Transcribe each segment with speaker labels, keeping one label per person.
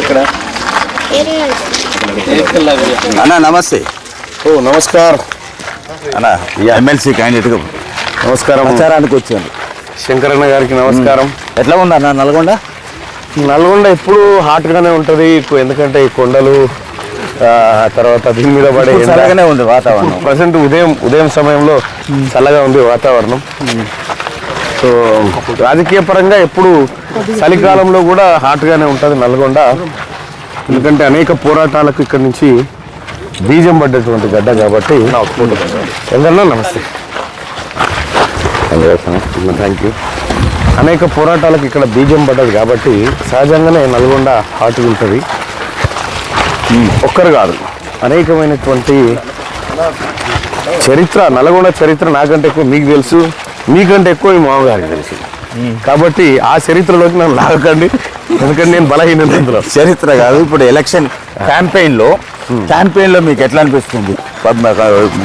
Speaker 1: ఇక్కడ
Speaker 2: అన్న నమస్తే.
Speaker 1: ఓ నమస్కార్.
Speaker 2: అన్న ఎమ్మెల్సీ క్యాండిడేట్గా
Speaker 1: నమస్కారం.
Speaker 2: ప్రచారానికి వచ్చాను.
Speaker 1: శంకరన్న గారికి నమస్కారం.
Speaker 2: ఎట్లా ఉంది అన్న నల్గొండ?
Speaker 1: నల్గొండ ఎప్పుడు హాట్ గానే ఉంటది ఎందుకంటే ఈ కొండలు తర్వాత దీని మీద పడే
Speaker 2: చల్లగానే ఉంది వాతావరణం.
Speaker 1: ప్రజెంట్ ఉదయం ఉదయం సమయంలో చల్లగా ఉంది వాతావరణం. సో రాజకీయ పరంగా ఎప్పుడు చలికాలంలో కూడా హాట్ గానే ఉంటది నల్గొండ. ఎందుకంటే అనేక పోరాటాలకు ఇక్కడ నుంచి బీజం పడ్డటువంటి గడ్డ కాబట్టి. ఎందన్నా నమస్తే. Thank you. అనేక పోరాటాలకు ఇక్కడ బీజం పడ్డది కాబట్టి సహజంగానే నల్గొండ హాట్గా ఉంటుంది. ఒక్కరు కాదు అనేకమైనటువంటి చరిత్ర నల్గొండ చరిత్ర నాకంటే ఎక్కువ మీకు తెలుసు. మీకంటే ఎక్కువ మీ మామగారికి తెలుసు. కాబట్టి ఆ చరిత్రలోకి నన్ను లాగకండి. ఎందుకంటే నేను బలహీన
Speaker 2: చరిత్ర కాదు ఇప్పుడు ఎలక్షన్ క్యాంపెయిన్లో క్యాంపెయిన్లో మీకు ఎట్లా అనిపిస్తుంది?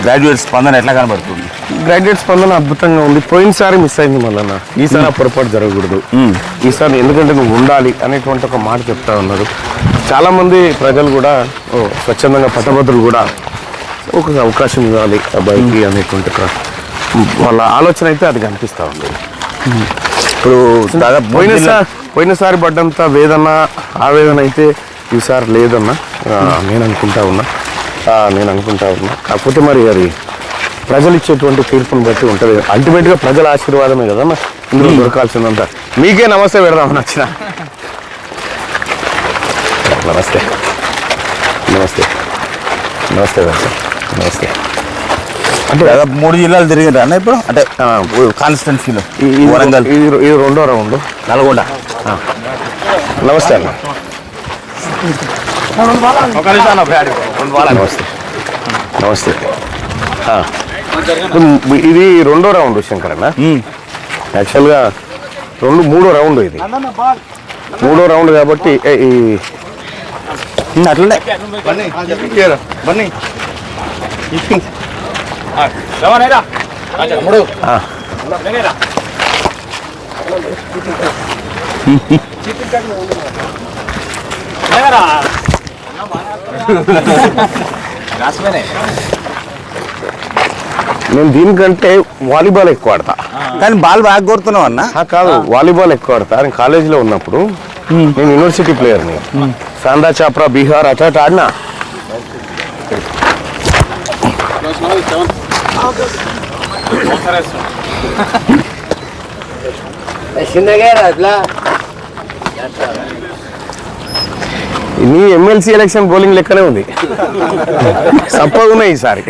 Speaker 2: గ్రాడ్యుయేట్ స్పందన ఎట్లా కనబడుతుంది?
Speaker 1: గ్రాడ్యుయేట్ స్పందన అద్భుతంగా ఉంది. పోయినసారి మిస్ అయింది మళ్ళన్న ఈసారి ఆ పొరపాటు జరగకూడదు. ఈసారి ఎందుకంటే నువ్వు ఉండాలి అనేటువంటి ఒక మాట చెప్తా ఉన్నారు. చాలా మంది ప్రజలు కూడా ఓ, స్వచ్ఛందంగా పట్టభద్రులు కూడా ఒక అవకాశం ఇవ్వాలి అబ్బాయికి అనేటువంటి వాళ్ళ ఆలోచన అయితే అది కనిపిస్తా ఉంది.
Speaker 2: ఇప్పుడు దాదాపు
Speaker 1: పోయినసారి పోయినసారి పడ్డంత వేదన ఆవేదన అయితే ఈసారి లేదన్న నేను అనుకుంటా ఉన్నా. నేను అనుకుంటా ఉన్నా. కాకపోతే మరి అది ప్రజలు ఇచ్చేటువంటి తీర్పుని బట్టి ఉంటుంది. అల్టిమేట్గా ప్రజల ఆశీర్వాదమే కదన్న ఇందులో దొరకాల్సిందంతా మీకే నమస్తే పెడదామని వచ్చిన. నమస్తే. నమస్తే. నమస్తే నమస్తే.
Speaker 2: అంటే దాదాపు మూడు జిల్లాలు తిరిగిరా అన్న ఇప్పుడు? అంటే కాన్స్టిట్యున్సీలో
Speaker 1: ఈ- ఇది-
Speaker 2: వరంగల్.
Speaker 1: ఇది రెండో రౌండ్.
Speaker 2: నల్గొండ.
Speaker 1: నమస్తే అన్న. నమస్తే. నమస్తే. ఇది రెండో రౌండ్ శంకరన్న
Speaker 2: మ్మ్.
Speaker 1: యాక్చువల్గా రెండు మూడో రౌండ్ ఇది. మూడో రౌండ్ కాబట్టి ఈ
Speaker 2: అట్లనే.
Speaker 1: నేను దీనికంటే వాలీబాల్ ఎక్కువ ఆడతా.
Speaker 2: కానీ బాల్ బాగా కొడుతున్నావు అన్న.
Speaker 1: ఆ, కాదు వాలీబాల్ ఎక్కువ ఆడతా. నేను కాలేజీలో ఉన్నప్పుడు నేను యూనివర్సిటీ ప్లేయర్ని సాందా చాప్రా బీహార్ అటు అటు ఆడినా. నీ ఎమ్మెల్సీ ఎలక్షన్ బౌలింగ్ లెక్కనే ఉంది. సప్పగా ఉన్నాయి ఈసారి.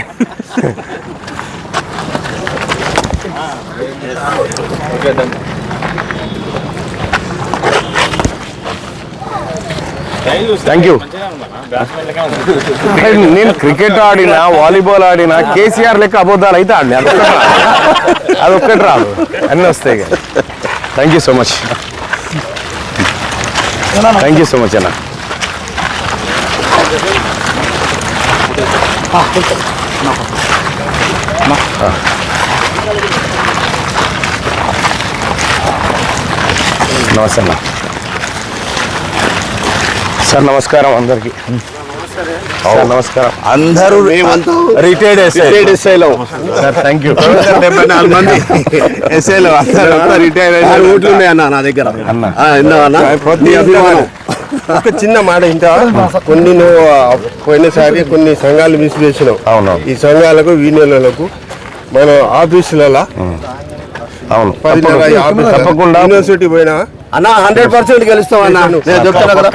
Speaker 1: థ్యాంక్ యూ నేను క్రికెట్ ఆడినా వాలీబాల్ ఆడినా కేసీఆర్ లెక్క అబద్ధాలు అయితే ఆడినా. అది ఒక్కటి రాదు. అన్నీ వస్తాయి thank you so much thank you so much అన్న. నమస్తే అన్న. సార్ నమస్కారం అందరికి. సార్ నమస్కారం.
Speaker 2: అందరూ రిటైర్డ్
Speaker 1: రిటైర్డ్ ఎస్ఐలో సార్ థ్యాంక్ యూ
Speaker 2: డెబ్బై నాలుగు మంది ఎస్ఏలు అందరూ రిటైర్
Speaker 3: ఆరు ఓట్లు ఉన్నాయన్న నా దగ్గర.
Speaker 1: అన్న. ప్రతి
Speaker 3: అభిమానం.
Speaker 1: ఒక చిన్న మాట ఇంకా కొన్ని నువ్వు పోయినసారి కొన్ని సంఘాలు విసిరేసినావు
Speaker 3: అవునవును.
Speaker 1: ఈ సంఘాలకు వీణలకు మన ఆఫీసులలో. అవును. తప్పకుండా. యూనివర్సిటీ పోయినా?
Speaker 3: అన్న హండ్రెడ్ పర్సెంట్ అన్న. నేను చెప్తాను కదా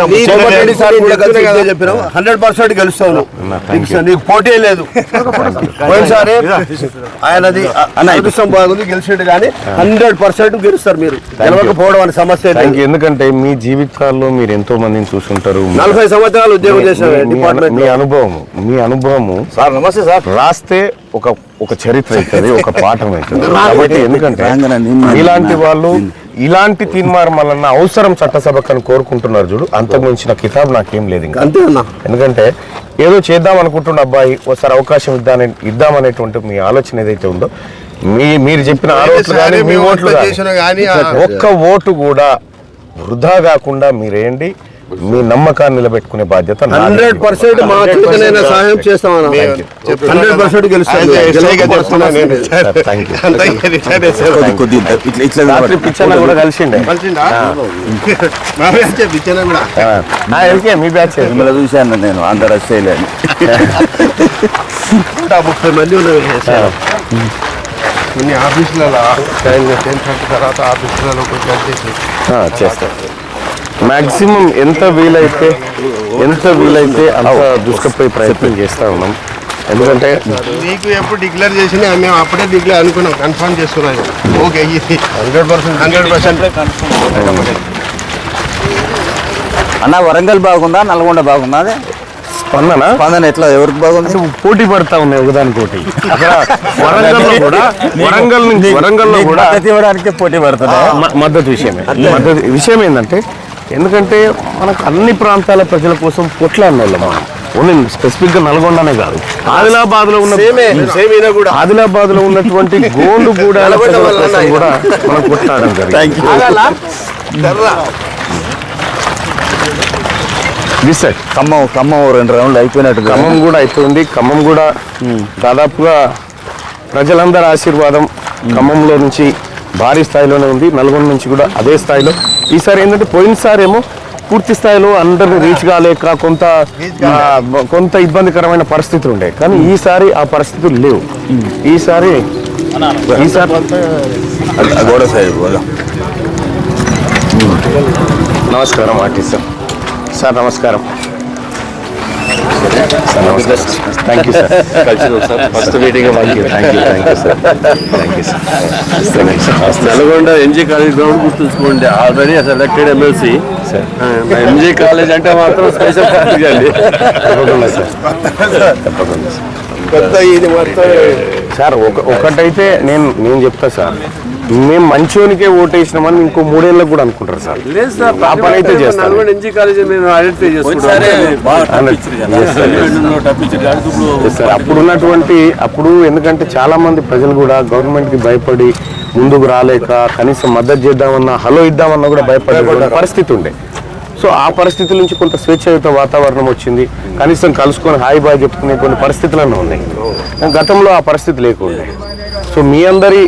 Speaker 3: సార్ కూడా. చెప్పినావు. హండ్రెడ్ పర్సెంట్ నీకు పోటీ లేదు. పోయినసారి ఆయనది అదృష్టం బాగుంది గెలిచిండు కానీ హండ్రెడ్ పర్సెంట్ గెలుస్తారు మీరు. గెలవకపోవడం అనే సమస్య
Speaker 1: ఎందుకంటే మీ జీవితాల్లో మీరు ఎంతో మందిని చూసుంటారు.
Speaker 3: నలభై సంవత్సరాలు ఉద్యోగం చేశారు
Speaker 1: మీ- మీ-
Speaker 3: డిపార్ట్మెంట్
Speaker 1: మీ అనుభవం మీ అనుభవము
Speaker 3: సార్ నమస్తే సార్.
Speaker 1: రాస్తే ఒక ఒక చరిత్ర అవుతుంది ఒక పాఠం అవుతుంది. కాబట్టి ఎందుకంటే ఇలాంటి వాళ్ళు ఇలాంటి తీర్మానం అవసరం చట్టసభకు అని కోరుకుంటున్నారు చూడు. అంతకు మించిన కితాబ్ నాకేం లేదు ఇంకా.
Speaker 3: అంతే అన్న.
Speaker 1: ఎందుకంటే ఏదో చేద్దాం అనుకుంటున్న అబ్బాయి ఒకసారి అవకాశం ఇద్దామని ఇద్దామనేటువంటి మీ ఆలోచన ఏదైతే ఉందో మీ మీరు చెప్పిన ఆ ఓట్లు కానీ మీ ఓట్లు కానీ ఒక్క ఓటు కూడా వృధా కాకుండా మీరేంటి మీ నమ్మకాన్ని నిలబెట్టుకునే బాధ్యత.
Speaker 3: హండ్రెడ్ పర్సెంట్ మా చిన్నకనైనా సహాయం చేస్తామన్నా. హండ్రెడ్ పర్సెంట్ గెలుస్తాను.
Speaker 1: కలిసిండే. మీ బ్యాచ్
Speaker 2: మిమ్మల్ని చూశాను నేను స్టైల్ అని
Speaker 3: ముప్పై మంది ఉన్నారు కొన్ని ఆఫీసులలో టెన్ థర్టీ తర్వాత ఆఫీసులలో కొంచెం చేసి.
Speaker 1: ఆ, చేస్తాం. మాక్సిమం ఎంత వీలైతే ఎంత వీలైతే అంత దూసుకుపోయే ప్రయత్నం చేస్తా ఉన్నాం. ఎందుకంటే
Speaker 4: నీకు ఎప్పుడు డిక్లేర్ చేసినా మేము అప్పుడే డిక్లేర్ అనుకున్నాం కన్ఫర్మ్ చేస్తున్నాం okay hundred percent hundred percent.
Speaker 2: అన్న వరంగల్ బాగుందా నల్గొండ బాగుందా అదే?
Speaker 1: స్పందన?
Speaker 2: స్పందన ఎట్లా ఎవరికి బాగుంది?
Speaker 1: పోటీ పడతా ఉన్నాయి ఒకదానికోటి అక్కడ వరంగల్లో కూడా వరంగల్ నుంచి వరంగల్లో కూడా
Speaker 2: ఇవ్వడానికి పోటీ పడుతున్నాయి
Speaker 1: మద్దతు విషయమే. మద్దతు విషయం ఏంటంటే ఎందుకంటే మనకు అన్ని ప్రాంతాల ప్రజల కోసం కొట్లాడిన వాళ్ళం మనం. ఓన్లీ స్పెసిఫిక్గా నల్గొండనే కాదు. ఆదిలాబాద్లో ఉన్న
Speaker 3: సేమ్ అయినా కూడా?
Speaker 1: ఆదిలాబాద్లో ఉన్నటువంటి గోండు కూడా కూడా మనం కొట్లాడడం జరిగింది. Side.
Speaker 2: ఖమ్మం ఖమ్మం రెండు రౌండ్లు అయిపోయినట్టు
Speaker 1: ఖమ్మం కూడా అయిపోయింది. ఖమ్మం కూడా దాదాపుగా ప్రజలందరి ఆశీర్వాదం ఖమ్మంలో నుంచి భారీ స్థాయిలోనే ఉంది. నల్గొండ నుంచి కూడా అదే స్థాయిలో ఈసారి ఏంటంటే పోయినసారి ఏమో పూర్తి స్థాయిలో అందరిని రీచ్ కాలేక కొంత కొంత ఇబ్బందికరమైన పరిస్థితులు ఉండే. కానీ ఈసారి ఆ పరిస్థితులు లేవు. ఈసారి ఈసారి
Speaker 2: గోడ
Speaker 1: నమస్కారం ఆర్టిస్ట్. సార్ నమస్కారం సార్ నమస్కారం. Thank you sir first meeting thank you thank you thank you sir thank you sir
Speaker 5: Nalgonda MG college ground గుర్తుంచుకోండి. Already selected MLC MG college అంటే మాత్రం స్పెషల్ అండి.
Speaker 1: తప్పకుండా సార్ తప్పకుండా సార్
Speaker 3: కొత్త ఇది మొత్తం.
Speaker 1: సార్ ఒక ఒకటైతే నేను నేను చెప్తా సార్ మేము మంచోనికే ఓటేసినామని ఇంకో మూడేళ్ళకి కూడా అనుకుంటారు సార్.
Speaker 5: లేదు సార్
Speaker 1: ఆ పని అయితే చేస్తాను.
Speaker 5: నల్గొండ ఎంజీ కాలేజ్ మేము ఐడెంటిఫై
Speaker 1: Yes, sir. అప్పుడు ఉన్నటువంటి అప్పుడు ఎందుకంటే చాలా మంది ప్రజలు కూడా గవర్నమెంట్కి భయపడి ముందుకు రాలేక కనీసం మద్దతు చేద్దామన్నా హలో ఇద్దామన్నా కూడా భయపడే పరిస్థితి ఉండే. సో ఆ పరిస్థితుల నుంచి కొంత స్వేచ్ఛయుత వాతావరణం వచ్చింది. కనీసం కలుసుకొని హాయ్ బాయ్ చెప్పుకునే కొన్ని పరిస్థితులను ఉన్నాయి. గతంలో ఆ పరిస్థితి లేకుండే. సో మీ అందరి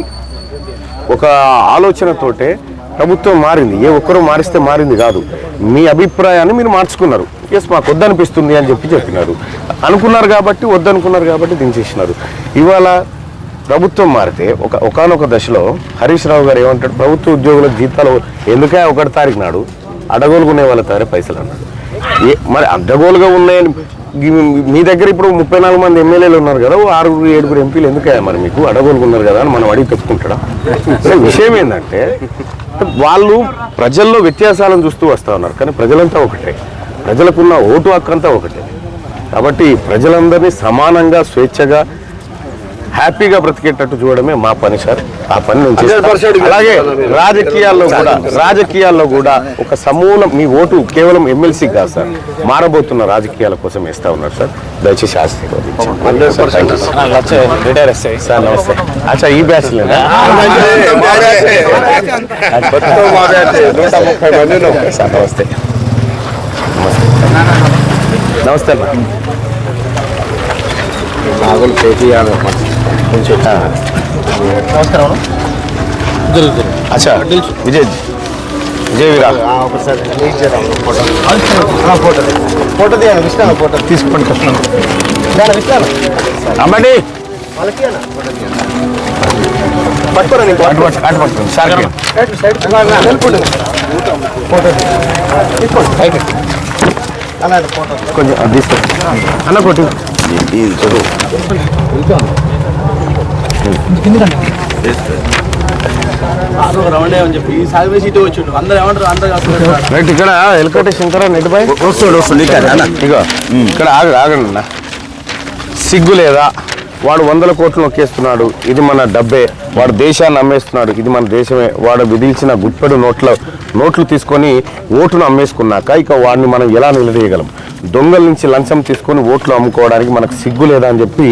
Speaker 1: ఒక ఆలోచనతోటే ప్రభుత్వం మారింది. ఏ ఒక్కరూ మారిస్తే మారింది కాదు. మీ అభిప్రాయాన్ని మీరు మార్చుకున్నారు. ఎస్ మాకు వద్దనిపిస్తుంది అని చెప్పి చెప్పినారు. అనుకున్నారు కాబట్టి వద్దనుకున్నారు కాబట్టి దించేసినారు. ఇవాళ ప్రభుత్వం మారితే ఒక ఒకనొక దశలో హరీష్ రావు గారు ఏమంటాడు? ప్రభుత్వ ఉద్యోగుల జీతాలు ఎందుకే ఒకటి తారీఖు నాడు? అడగోలుకునే వాళ్ళ తారే పైసలు అన్నాడు. ఏ- మరి అడ్డగోలుగా ఉన్నాయని మీ దగ్గర ఇప్పుడు ముప్పై నాలుగు మంది ఎమ్మెల్యేలు ఉన్నారు కదా ఓ ఆరుగురు ఏడుగురు ఎంపీలు ఎందుకే మరి మీకు? అడగోలుకున్నారు కదా అని మనం అడిగి తెచ్చుకుంటాడా విషయం ఏంటంటే వాళ్ళు ప్రజల్లో వ్యత్యాసాలను చూస్తూ వస్తూ ఉన్నారు కానీ ప్రజలంతా ఒకటే. ప్రజలకున్న ఓటు హక్కు అంతా ఒకటే. కాబట్టి ప్రజలందరినీ సమానంగా స్వేచ్ఛగా హ్యాపీగా బ్రతికేటట్టు చూడడమే మా పని సార్. ఆ పని చేస్తాను. అలాగే రాజకీయాల్లో కూడా రాజకీయాల్లో కూడా ఒక సమూలం మీ ఓటు కేవలం ఎమ్మెల్సీ కాదు సార్. మారబోతున్న రాజకీయాల కోసం వేస్తా ఉన్నారు సార్. దయచేసి ఆశీర్వదించండి సార్, నమస్తే. అచ్చా ఈ బ్యాచ్ సార్ నమస్తే. నమస్తే. నమస్తే అన్న. అచ్చా విజయ్ విజయ్ వీరా
Speaker 3: ఫోటో తీయాలి విష్ణు ఫోటో
Speaker 1: తీసుకోండి కృష్ణ అమ్మండి.
Speaker 3: పట్టుకోరా నీకు.
Speaker 1: అటు పట్టు- అటు పట్టుకోండి సార్ కొంచెం అది తీసుకో అన్న
Speaker 2: చూడు
Speaker 5: రౌండ్ అని చెప్పి ఈ సాగు సీటు వచ్చిండు అందరు ఏమంటారు అందరు
Speaker 1: రైట్ ఇక్కడ ఎలకటి శంకర
Speaker 2: వస్తుండు అన్న.
Speaker 1: ఇగో ఇక్కడ ఆగ ఆగండి అన్న. సిగ్గు లేదా? వాడు వందల కోట్లు నొక్కేస్తున్నాడు ఇది మన డబ్బే. వాడు దేశాన్ని అమ్మేస్తున్నాడు ఇది మన దేశమే. వాడు విధించిన గుప్పెడు నోట్ల నోట్లు తీసుకొని ఓటును అమ్మేసుకున్నాక ఇక వాడిని మనం ఎలా నిలదీయగలం? దొంగల నుంచి లంచం తీసుకొని ఓట్లు అమ్ముకోవడానికి మనకు సిగ్గు లేదా అని చెప్పి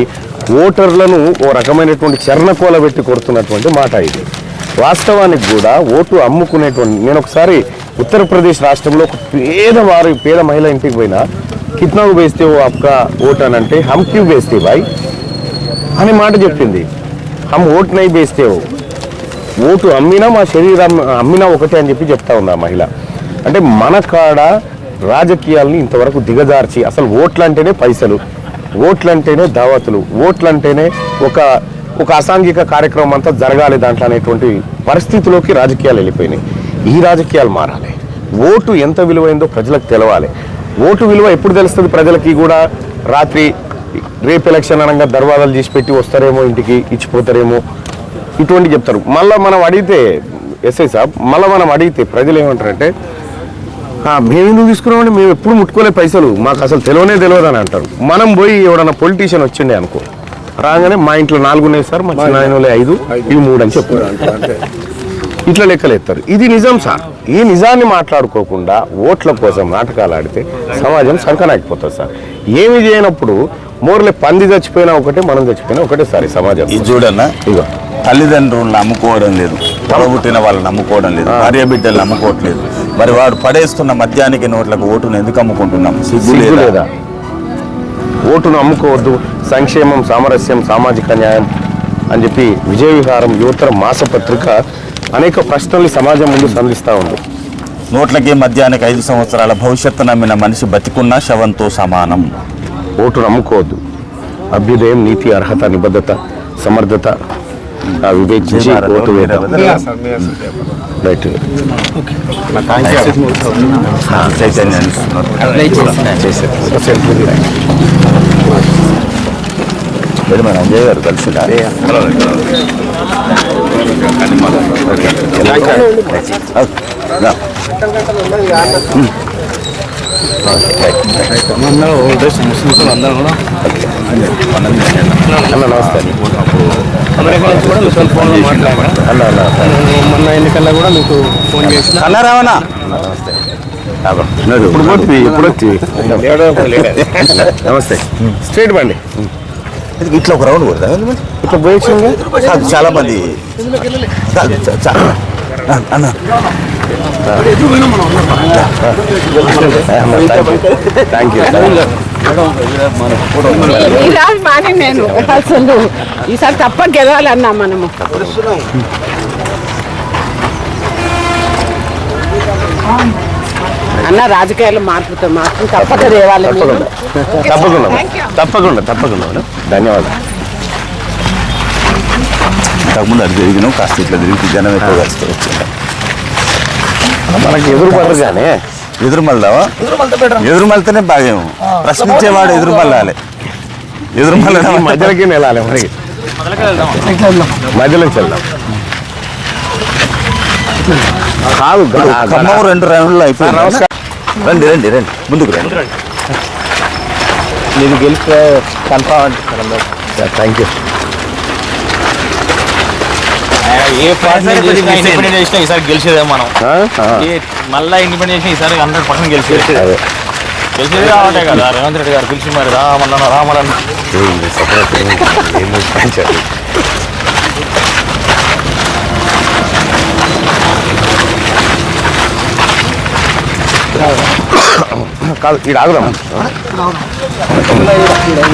Speaker 1: ఓటర్లను ఓ రకమైనటువంటి చర్ణకోల పెట్టి కొడుతున్నటువంటి మాట ఇది. వాస్తవానికి కూడా ఓటు అమ్ముకునేటువంటి నేను ఒకసారి ఉత్తరప్రదేశ్ రాష్ట్రంలో ఒక పేదవారు పేద మహిళ ఇంటికి పోయినా కిట్నాకు వేస్తే ఓ అక్క ఓట్ అని అంటే హమ్ క్యూ వేస్తే బాయ్ అని మాట చెప్పింది. హమ్ ఓట్ నై బేస్తే ఓటు అమ్మినా మా శరీరం అమ్మినా ఒకటే అని చెప్పి చెప్తా ఉంది ఆ మహిళ. అంటే మన కాడ రాజకీయాల్ని ఇంతవరకు దిగజార్చి అసలు ఓట్లు అంటేనే పైసలు. ఓట్లు అంటేనే దావతులు ఓట్లు అంటేనే ఒక ఒక అసాంఘిక కార్యక్రమం అంతా జరగాలి దాంట్లో అనేటువంటి పరిస్థితిలోకి రాజకీయాలు వెళ్ళిపోయినాయి. ఈ రాజకీయాలు మారాలి. ఓటు ఎంత విలువైందో ప్రజలకు తెలవాలి. ఓటు విలువ ఎప్పుడు తెలుస్తుంది ప్రజలకి కూడా? రాత్రి రేపు ఎలక్షన్ అనగా దర్వాజాలు చేసి పెట్టి వస్తారేమో ఇంటికి ఇచ్చిపోతారేమో ఇటువంటి చెప్తారు. మళ్ళీ మనం అడిగితే ఎస్ఐ సాబ్ మళ్ళీ మనం అడిగితే ప్రజలు ఏమంటారంటే మేము ఎందుకు తీసుకున్నామండి? మేము ఎప్పుడు ముట్టుకోలే పైసలు. మాకు అసలు తెలియనే తెలియదు అని అంటారు. మనం పోయి ఎవడన్నా పొలిటీషియన్ వచ్చిండే అనుకో. రాగానే మా ఇంట్లో నాలుగు ఉన్నాయి సార్ మా చిన్న ఐదు ఇవి మూడు అని చెప్తారు ఇట్లా లెక్కలు ఎత్తారు. ఇది నిజం సార్. ఈ నిజాన్ని మాట్లాడుకోకుండా ఓట్ల కోసం నాటకాలు ఆడితే సమాజం సంకనాకపోతుంది సార్. ఏమి చేయనప్పుడు మోర్లే పంది చచ్చిపోయినా ఒకటే మనం చచ్చిపోయినా ఒకటే సార్ ఈ సమాజం
Speaker 2: ఇది చూడన్నా?
Speaker 1: ఇగో
Speaker 2: తల్లిదండ్రులను నమ్ముకోవడం లేదు. పొడబుట్టిన వాళ్ళని నమ్ముకోవడం లేదు. భార్య బిడ్డలు నమ్ముకోవట్లేదు. మరి వాడు పడేస్తున్న మద్యానికి నోట్లకు ఓటును ఎందుకు అమ్ముకుంటున్నాం? సిగ్గు లేదా?
Speaker 1: ఓటును అమ్ముకోవద్దు. సంక్షేమం సామరస్యం సామాజిక న్యాయం అని చెప్పి విజయ విహారం యువతర మాసపత్రిక అనేక ప్రశ్నల్ని సమాజం ముందు సంధిస్తూ ఉంది.
Speaker 2: నోట్లకి మద్యానికి ఐదు సంవత్సరాల భవిష్యత్తు నమ్మిన మనిషి బతికున్న శవంతో సమానం.
Speaker 1: ఓటును అమ్ముకోవద్దు. అభ్యుదయం నీతి అర్హత నిబద్ధత సమర్థత ఆ వివేచించి ఓటు వేయడం రైట్.
Speaker 2: మరి మన అంజయ్ గారు కలిసిరా రా.
Speaker 1: అన్న నమస్తే. అన్న అన్న
Speaker 6: మొన్న ఎన్నికల్లో కూడా మీకు ఫోన్ చేసిన
Speaker 2: అన్న రావనా
Speaker 1: ఇప్పుడు పోతుంది ఇప్పుడు వచ్చి నమస్తే స్ట్రైట్ బండి
Speaker 2: ఇట్లా ఒక రౌండ్ కొడతా
Speaker 1: ఇట్లా
Speaker 2: కాదు, చాలా మంది అన్న
Speaker 1: థ్యాంక్ యూ
Speaker 7: ఈసారి మాని నేను. అసలు ఈసారి తప్ప గెలవాలన్నా మనము. అన్న రాజకీయాలు మార్పుతో మాత్రం తప్పక తేవాలి.
Speaker 1: తప్పకుండా. తప్పకుండా తప్పకుండా ధన్యవాదాలు.
Speaker 2: ఇంతకుముందు అది జరిగినాం కాస్త ఇట్లా తిరిగి జనం ఎక్కువ కలిసి
Speaker 1: మనకి ఎదురు పడగానే
Speaker 2: ఎదురు మళ్ళావా ఎదురు మళ్ళతేనే బాగేమో ప్రశ్నించేవాడు ఎదురు మళ్ళాలి ఎదురు
Speaker 1: ఈ
Speaker 2: మళ్ళీ
Speaker 1: మధ్యలోకి వెళ్ళాలి మరి. మధ్యలోకి వెళ్దాం. కాదు
Speaker 2: ఖమ్మం రెండు రౌండ్లు అయిపోయింది.
Speaker 1: నమస్కారం.
Speaker 2: రండి రండి రండి. ముందుకు రండి.
Speaker 6: నీకు గెలిస్తే కన్ఫామ్
Speaker 1: థ్యాంక్ యూ
Speaker 6: ఏ పార్టీ ఇండిపెండెంట్ చేసినా ఈసారి గెలిచేదే మనం. మళ్ళా ఇండిపెండెంట్ చేసిన ఈసారి హండ్రెడ్ పర్సెంట్ గెలిచేది.
Speaker 1: అదే.
Speaker 6: గెలిచేది కాబట్టే కదా రేవంత్ రెడ్డి గారు పిలిచి మరి
Speaker 1: కాదు ఇక్కడ ఆగుదాం.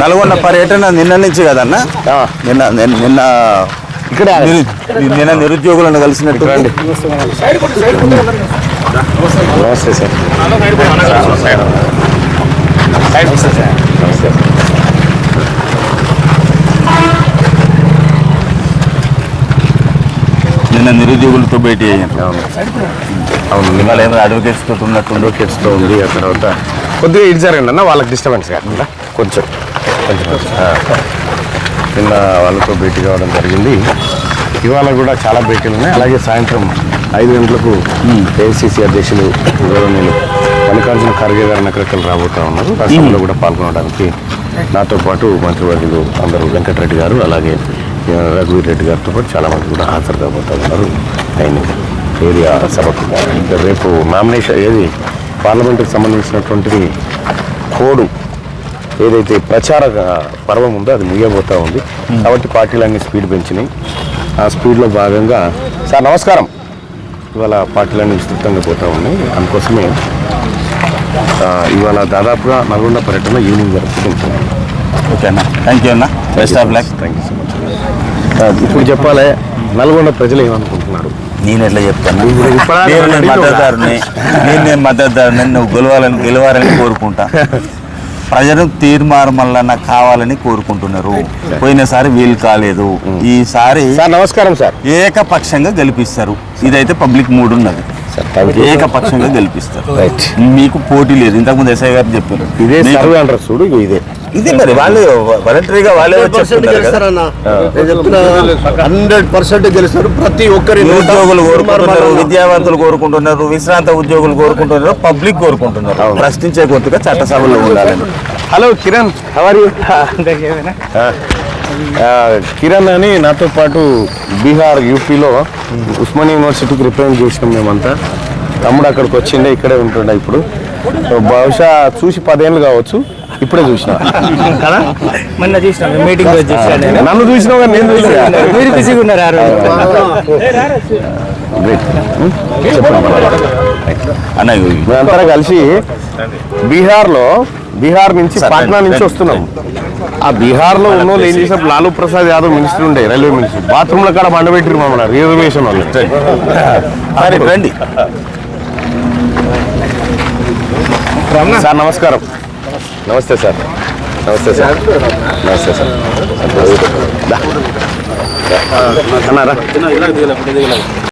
Speaker 2: నల్గొండ పర్యటన నిన్న నుంచి కదన్న? నిన్న- నిన్న
Speaker 1: ఇక్కడే
Speaker 2: నిన్న నిరుద్యోగులను కలిసినట్టు
Speaker 1: రండి నమస్తే సార్. నమస్తే
Speaker 2: నిన్న నిరుద్యోగులతో భేటీ అయ్యాను
Speaker 1: అవును. అవును
Speaker 2: ఇవాళ ఏమైనా అడ్వకేట్స్ తోటి ఉన్నట్టు
Speaker 1: అడ్వకేట్స్తో ఉంది ఆ తర్వాత. కొద్దిగా ఇటు జరగండి అన్న వాళ్ళకి డిస్టర్బెన్స్ కాకుండా. కొంచెం కొంచెం నిన్న వాళ్ళతో భేటీ కావడం జరిగింది. ఇవాళ కూడా చాలా భేటీలు ఉన్నాయి. అలాగే సాయంత్రం ఐదు గంటలకు ఏఐసిసి అధ్యక్షులు గౌరవనీయులు మల్లికార్జున ఖర్గే గారు నకరకలు రాబోతా ఉన్నారు. సభలో కూడా పాల్గొనడానికి నాతో పాటు మంత్రివర్యులు అందరూ వెంకటరెడ్డి గారు అలాగే రఘువీర్ రెడ్డి గారితో పాటు చాలా మంది కూడా హాజరు కాబోతా ఉన్నారు. ఆయన ఏరియా సభకు. ఇంకా రేపు నామినేషన్ ఏది? పార్లమెంటుకు సంబంధించినటువంటిది కోడు ఏదైతే ప్రచార పర్వం ఉందో అది ముగియబోతా ఉంది. కాబట్టి పార్టీలన్నీ స్పీడ్ పెంచినాయి. ఆ స్పీడ్లో భాగంగా సార్ నమస్కారం. ఇవాళ పార్టీలన్నీ విస్తృతంగా పోతా ఉన్నాయి. అందుకోసమే ఇవాళ దాదాపుగా నల్గొండ పర్యటన ఈవినింగ్ వరకు ఉంటుంది
Speaker 2: ఓకే అన్న. థ్యాంక్ యూ అన్న. Best of luck
Speaker 1: thank you so much ఇప్పుడు చెప్పాలి నల్గొండ ప్రజలు ఏమనుకుంటున్నారు?
Speaker 2: నేను ఎట్లా చెప్తాను? నేను మద్దతుదారుని నేను నేను మద్దతుదారుని నువ్వు గెలవాలని గెలవాలని కోరుకుంటా. ప్రజలు తీర్మానం వల్ల నాకు కావాలని కోరుకుంటున్నారు. పోయినసారి వీలు కాలేదు. ఈసారి
Speaker 1: సార్ నమస్కారం సార్.
Speaker 2: ఏకపక్షంగా గెలిపిస్తారు. ఇదైతే పబ్లిక్ మూడ్ ఉన్నది. ఏకపక్షంగా గెలిపిస్తారు. మీకు పోటీ లేదు. ఇంతకుముందు ఎస్ఐ గారు చెప్పారు.
Speaker 1: ఇదే చూడు ఇదే.
Speaker 2: ఇది మరి వాళ్ళే వాలంటరీగా వాళ్ళే
Speaker 3: హండ్రెడ్ పర్సెంట్ గెలుస్తారు. ప్రతి ఒక్కరి నోట
Speaker 2: నిరుద్యోగులు కోరుకుంటున్నారు విద్యావంతులు కోరుకుంటున్నారు విశ్రాంత ఉద్యోగులు కోరుకుంటున్నారు పబ్లిక్ కోరుకుంటున్నారు. ప్రశ్నించే గొంతుగా చట్టసభలో ఉండాలని
Speaker 1: hello Kiran. How are you Kiran అని నాతో పాటు బీహార్ యూపీలో ఉస్మానియా యూనివర్సిటీకి రిప్రజెంట్ చేసినాం మేమంతా. తమ్ముడు అక్కడికి వచ్చిండే ఇక్కడే ఉంటుండే ఇప్పుడు. సో బహుశా చూసి పదేళ్ళు కావచ్చు. ఇప్పుడే చూసిన. కదా?
Speaker 6: మొన్న చూసిన మీటింగ్ వచ్చి చూసాను నేను.
Speaker 1: నన్ను చూసినావు కానీ నేను చూసిన.
Speaker 6: మీరు బిజీగా ఉన్నారు ఆ రోజు.
Speaker 1: మేమంతా కలిసి బీహార్లో బీహార్ నుంచి పాట్నా నుంచి వస్తున్నాం. ఆ బీహార్లో ఉన్న వాళ్ళు ఏం చేసినప్పుడు లాలూ ప్రసాద్ యాదవ్ మినిస్టర్ ఉండే రైల్వే మినిస్టర్. బాత్రూమ్లో కాడ మండబెట్టిరు మమ్మల్ని రిజర్వేషన్ వాళ్ళు.
Speaker 2: రండి.
Speaker 1: సార్ నమస్కారం. నమస్తే సార్. నమస్తే సార్. నమస్తే సార్. అన్నారా?